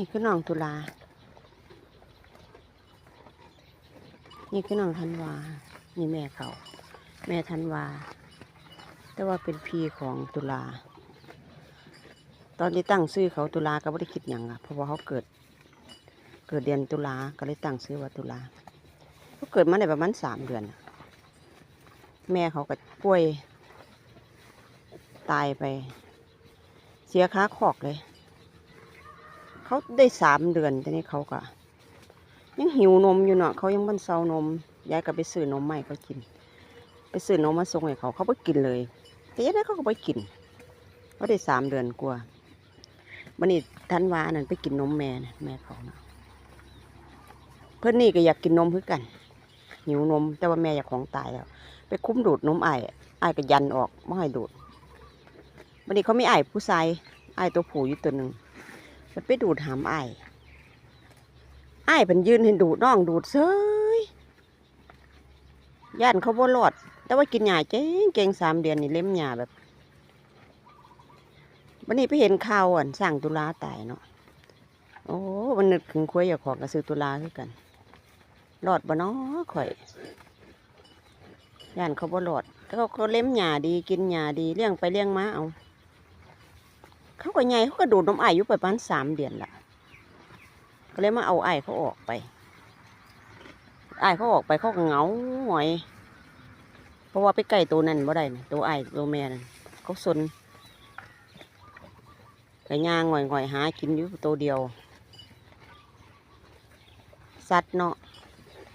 นี่คือน้องตุลา นี่คือน้องธันวา นี่แม่เขา แม่ธันวา แต่ว่าเป็นพี่ของตุลา ตอนที่ตั้งชื่อเขาตุลาก็ไม่ได้คิดอย่างอะ เพราะว่าเขาเกิด เกิดเดือนตุลา ก็เลยตั้งชื่อว่าตุลาเขาเกิดมาได้ประมาณสามเดือน แม่เขาก็ป่วย ตายไป เสียค้าคอกเลย เขาได้สามเดือนแต่นี้เขาก็ยังหิวนมอยู่เนาะเขายังบันเซานมยายก็ไปซื้อนมใหม่เขากิน ไปซื้อนมมาส่งให้เขาเขาไปกินเลยแต่ยังไงเขาก็ไปกินเขาได้สามเดือนกว่าวันนี้ทันวานนั้นไปกินนมแม่นะแม่เขานะเพื่อนนี่ก็อยากกินนมเพื่อกัน หิวนมแต่ว่าแม่อยากของตายแล้ว ไปคุ้มดูดนมไอ้ายอ้ก็ยันออกไม่ให้ดูดวันนี้เขาไม่ไอ้ายผู้ชายไอ้ตัวผู้อยู่ตัวหนึ่ง มันไปดูดหามไอ้ายอ้เพิ่นยืนเห็นดูดน้องดูดเซยย่านเขาบ่รอด แต่ว่ากินหญ้าเก่งเก่งสามเดือนนี่เล็มหญ้าแบบวันนี้ไปเห็นข่าวอะสร้างตุลาตายเนาะโอ้มันนึกถึงคุยอยากของกระสือตุลาคือกันรอดบ่เนาะข่อยย่านเขาบ่รอดแต่เขาเขาเล็มหญ้าดีกินหญ้าดีเลี้ยงไปเลี้ยงมาเอา เขาก็ใหญ่เขาก็ดูดนมไออยู่ไปประมาณสามเดือนละก็เลยมาเอาไอเขาออกไปไอเขาออกไปเขาก็เหงาหงอย เพราะว่าไปใกล้ตัวนั้นบ่ได้นะตัวไอตัวแม่นั่นเขาสนก็ย่างหงอยหงอยๆหากินอยู่ตัวเดียวสัตว์เนาะ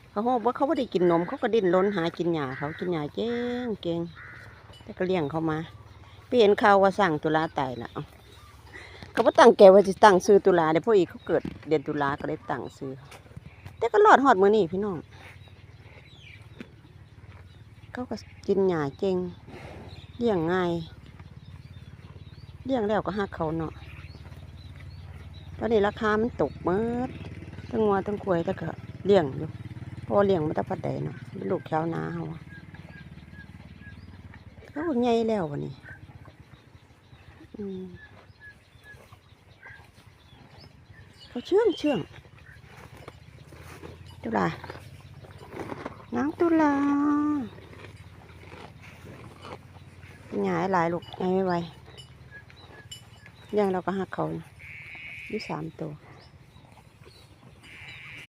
เขาบอกว่าเขาไม่ได้กินนมเขาก็ดิ้นรนหากินหญ้าเขากินหญ้าเก่งเก่งแต่ก็เลี้ยงเขามาไปเห็นข่าวว่าสั่งตุลาตายละ เอ้าเขาบ่ตั้งแกว่าจะตั้งซื้อตุลาเดี๋ยวพวกอีกเขาเกิดเดือนตุลาก็เลยตั้งซื้อ แต่ก็รอดหอดมือนี่พี่น้อง เขาก็กินหญ้าเก่งเลี้ยงง่ายเลี้ยงแล้วก็หักเขาเนาะตอนนี้ราคามันตกเมิดทั้งงัวทั้งควายแต่ก็เลี้ยงอยู่พอเลี้ยงมาแตะพัดใดเนาะเป็นลูกแควนาเขาเขาก็ใหญ่แล้ววันนี้อืม เขาเชื่องเชื่องตุลาน้องตุลาหงายหลายลูกหงไม่ไหวยังเราก็หักเขาอยู่สามตัว